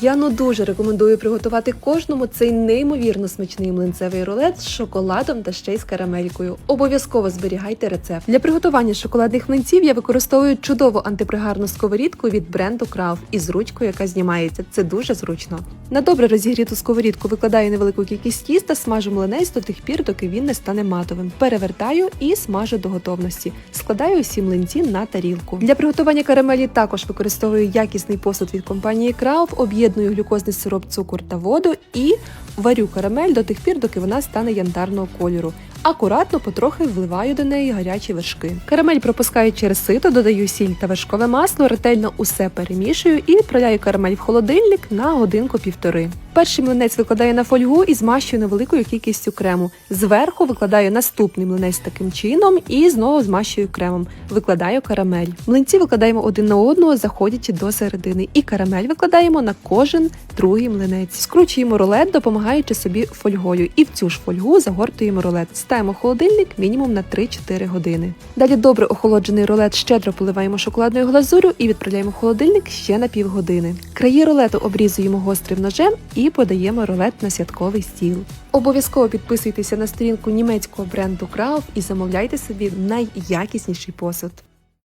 Я ну дуже рекомендую приготувати кожному цей неймовірно смачний млинцевий рулет з шоколадом та ще й з карамелькою. Обов'язково зберігайте рецепт. Для приготування шоколадних млинців я використовую чудову антипригарну сковорідку від бренду Крав із ручкою, яка знімається. Це дуже зручно. На добре розігріту сковорідку викладаю невелику кількість тіста, смажу млинець до тих пір, доки він не стане матовим. Перевертаю і смажу до готовності. Складаю усі млинці на тарілку. Для приготування карамелі також використовую якісний посуд від компанії Крауф, об'єдную глюкозний сироп, цукор та воду і варю карамель до тих пір, доки вона стане янтарного кольору. Акуратно потрохи вливаю до неї гарячі вершки. Карамель пропускаю через сито, додаю сіль та вершкове масло, ретельно усе перемішую і відправляю карамель в холодильник на годинку-півтори. Перший млинець викладаю на фольгу і змащую невеликою кількістю крему. Зверху викладаю наступний млинець таким чином і знову змащую кремом. Викладаю карамель. Млинці викладаємо один на одного, заходячи до середини, і карамель викладаємо на кожен другий млинець. Скручуємо рулет, допомагаючи собі фольгою, і в цю ж фольгу загортуємо рулет. Ставимо холодильник мінімум на 3-4 години. Далі добре охолоджений рулет щедро поливаємо шоколадною глазурю і відправляємо в холодильник ще на півгодини. Краї рулету обрізуємо гострим ножем і подаємо рулет на святковий стіл. Обов'язково підписуйтеся на сторінку німецького бренду Крауф і замовляйте собі найякісніший посуд.